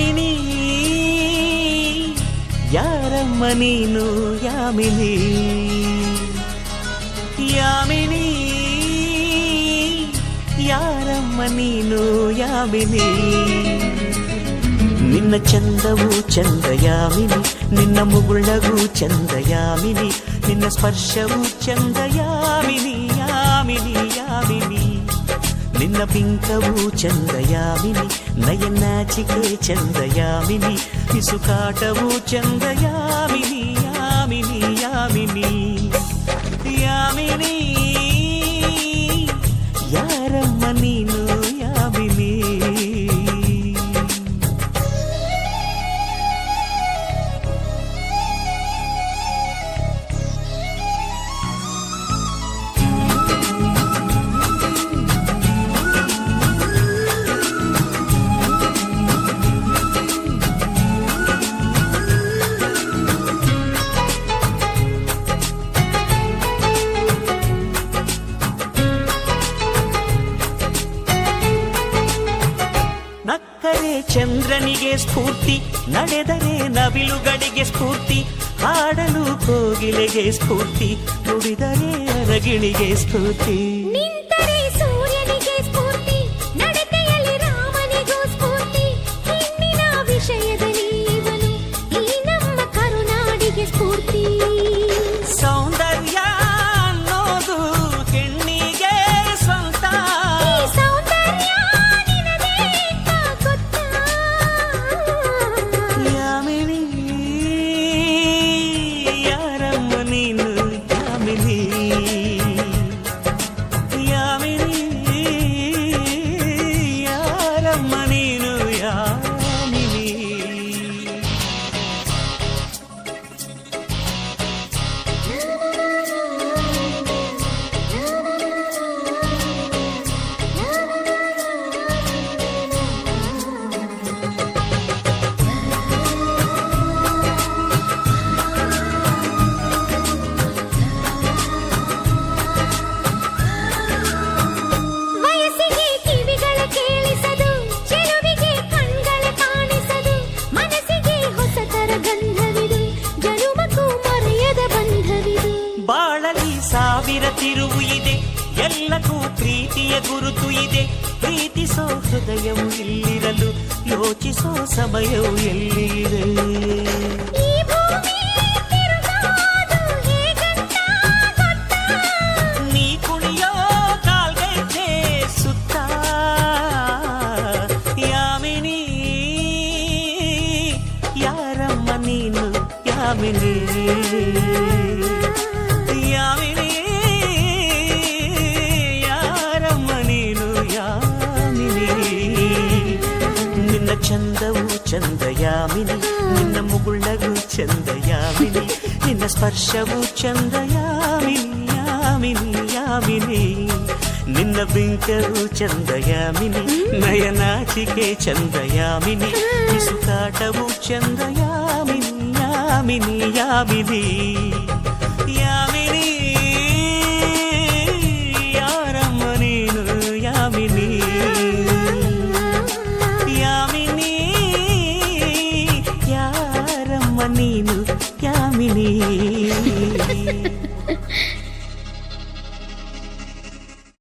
ಯಾಮಿನಿ ಯಾರಮ್ಮ ನೀನು ಯಾಮಿನಿ ಯಾಮಿನಿ ಯಾರಮ್ಮ ನೀನು ಯಾಮಿನಿ ನಿನ್ನ ಚಂದವು ಚಂದ ಯಾಮಿನಿ ನಿನ್ನ ಮುಗುಳಗೂ ಚಂದ ಯಾಮಿನಿ ನಿನ್ನ ಸ್ಪರ್ಶವು ಚಂದ ಯಾಮಿನಿ ಯಾಮಿನಿ ಯಾಮಿನಿ ನಿನ್ನ ಬಿಂಕವು ಚಂದ ಯಾಮಿನಿ ನಯನಾಚಿಕೆ ಚಂದ ಯಾಮಿನಿ ಪಿಸುಕಾಟವು ಚಂದ ಯಾಮಿನಿ ಯಾಮಿನಿ ಯಾಮಿನಿ ಯಾಮಿನಿ ಚಂದ್ರನಿಗೆ ಸ್ಫೂರ್ತಿ ನಡೆದರೆ ನವಿಲುಗಳಿಗೆ ಸ್ಫೂರ್ತಿ ಹಾಡಲು ಕೋಗಿಲೆಗೆ ಸ್ಫೂರ್ತಿ ನುಡಿದರೆ ಅರಗಿಣಿಗೆ ಸ್ಫೂರ್ತಿ. ತಿರುವು ಇದೆ ಎಲ್ಲಕ್ಕೂ ಪ್ರೀತಿಯ ಗುರುತು ಇದೆ ಪ್ರೀತಿಸೋ ಹೃದಯವು ಇಲ್ಲಿರಲು ಯೋಚಿಸೋ ಸಮಯವು ಎಲ್ಲಿದೆ ಈ ಭೂಮಿ ತಿರುಗಾದು ಹೇಗಂತ ಗೊತ್ತಾ? ನೀ ಕುಣಿಯೋ ಕಾಲ್ಗೆಜ್ಜೆ ಸುತ್ತ ಯಾಮಿನಿ ಯಾರಮ್ಮ ನೀನು ಯಾಮಿನಿ ಯಾಮಿನಿ ಚಂದವು ಚಂದ ಯಾಮಿನಿ ನಿನ್ನ ಮುಗುಳಗೂ ಚಂದ ಯಾಮಿನಿ ನಿನ್ನ ಸ್ಪರ್ಶವು ಚಂದ ಯಾಮಿನಿ ಯಾಮಿನಿ ಯಾಮಿನಿ ನಿನ್ನ ಬಿಂಕವು ಚಂದ ಯಾಮಿನಿ ನಯನಾಚಿಕೆ ಚಂದ ಯಾಮಿನಿ ಬಿಸುಕಾಟವು ಚಂದ ಯಾಮಿನಿ ಯಾಮಿನಿ ಯಾಮಿನಿ ಯಾಮಿನಿ me